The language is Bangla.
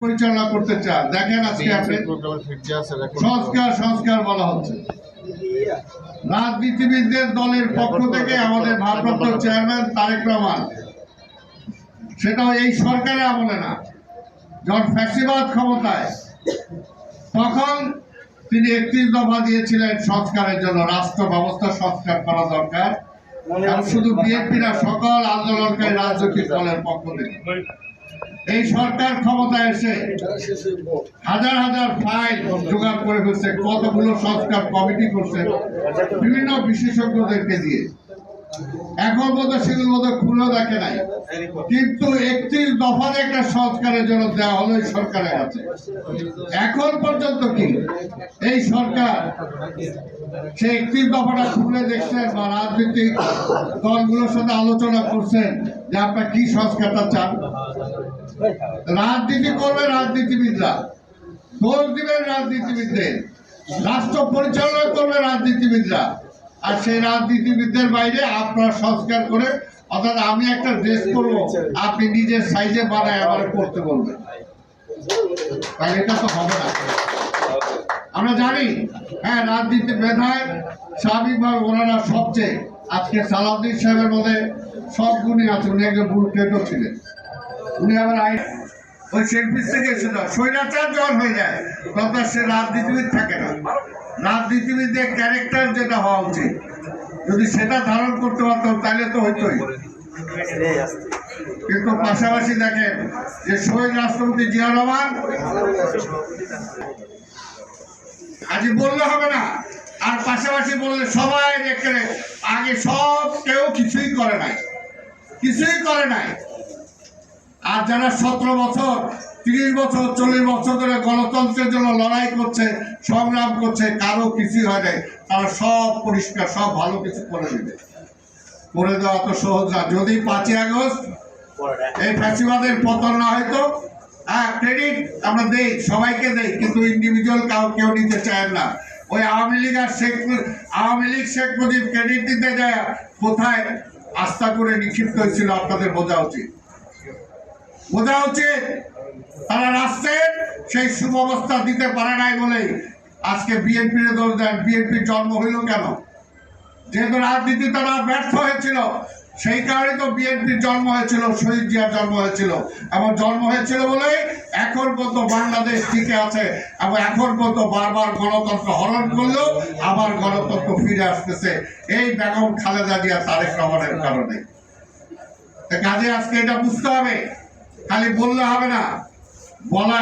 পরিচালনা করতে চান। দেখেন আজকে আপনি সংস্কার সংস্কার বলা হচ্ছে। রাজনীতিবিদদের দলের পক্ষ থেকে আমাদের ভারপ্রাপ্ত চেয়ারম্যান তারেক রহমান। সেটাও এই সরকারের আমলে না। যখন ফ্যাসিবাদ ক্ষমতায় তখন তিনি একত্রিশ দফা দিয়েছিলেন সংস্কারের জন্য। রাষ্ট্র ব্যবস্থা সংস্কার করা দরকার। এবং শুধু বিএনপিরা সকল আন্দোলনকারী রাজনৈতিক দলের পক্ষ থেকে। এই সরকার ক্ষমতায় এসে হাজার হাজার ফাইল জোগাড় করে ফেলছে কতগুলো সংস্কার কমিটি করছে বিভিন্ন বিশেষজ্ঞদেরকে দিয়ে। এখন মতো সেগুলো মতো খুলে দেখে নাই। কিন্তু একত্রিশ দফার একটা সংস্কারের জন্য দেওয়া হলো এই সরকারের কাছে। এখন পর্যন্ত কি? এই সরকার সে একত্রিশ দফাটা খুলে দেখছেন বা রাজনৈতিক দলগুলোর সাথে আলোচনা করছেন যে আপনার কি সংস্কারটা চান? রাজনীতি করবে রাজনীতিবিদরা। দোষ দিবেন রাজনীতিবিদদের। রাষ্ট্র পরিচালনা করবে রাজনীতিবিদরা। আর সেই রাজনীতিবিদদের বাইরে আপনারা সংস্কার করে, অর্থাৎ আমি একটা ড্রেস করব আপনি নিজের সাইজে বানায় আমার করতে বলবেন। এটা তো হবে না। আমরা জানি হ্যাঁ রাজনীতি মেধায় স্বাভাবিকভাবে ওনারা সবচেয়ে আজকে সালাউদ্দিন সাহেবের মধ্যে সব গুণই আছে। উনি একজন বুড়ো ছিলেন। উনি আবার আইন ওই সেলফিস থেকে এসে যায় স্বৈরাচার জ্বর হয়ে যায়, তখন সে রাজনীতিবিদ থাকে না। রাজনীতিবিদদের ক্যারেক্টার যেটা হওয়া উচিত। যদি সেটা ধারণ করতে পারতাম, তাহলে তো হইতোই। কিন্তু পাশাপাশি দেখেন যে শহীদ রাষ্ট্রপতি জিয়া রহমান, আজ বললে হবে না। আর পাশাপাশি বললে সবাই দেখে আগে সব কেউ কিছুই করে নাই। কিছুই করে নাই। আর যারা সতেরো বছর, তিরিশ বছর, চল্লিশ বছর ধরে গণতন্ত্রের জন্য লড়াই করছে, সংগ্রাম করছে, কারও কিছুই হয় নাই। তারা সব পরিষ্কার, সব ভালো কিছু করে দেবে। করে দেওয়া তো সহজ না। যদি পাঁচই আগস্ট এই ফ্যাসিবাদের পতন না হয়তো হ্যাঁ ক্রেডিট আমরা দেই, সবাইকে দেই, কিন্তু ইন্ডিভিজুয়াল কাউ কেউ নিতে চায় না। ওই আওয়ামী লীগ আর শেখ আওয়ামী লীগ, শেখ মুজিব ক্রেডিট দিতে যায়, কোথায় আস্থা করে নিক্ষিপ্ত হয়েছিল আপনাদের বোঝা উচিত? বোঝা উচিত? তারা রাষ্ট্রের সেই সুব্যবস্থা দিতে পারে নাই বলেই আজকে বিএনপির দোষ দেন বিএনপির জন্ম হইল কেন? যেহেতু রাজনীতি তারা ব্যর্থ হয়েছিল, সেই কারণে তো বিএনপির জন্ম হয়েছিল, শহীদ জিয়ার জন্ম হয়েছিল। এবং জন্ম হয়েছিল বলেই এখন পর্যন্ত বাংলাদেশ টিকে আছে এবং এখন পর্যন্ত বারবার গণতন্ত্র হরণ করলেও আবার গণতন্ত্র ফিরে আসতেছে। এই বেগম খালেদা জিয়া, তারেক রহমানের কারণে। কাজে আজকে এটা বুঝতে হবে। খালি বললে হবে না। বলা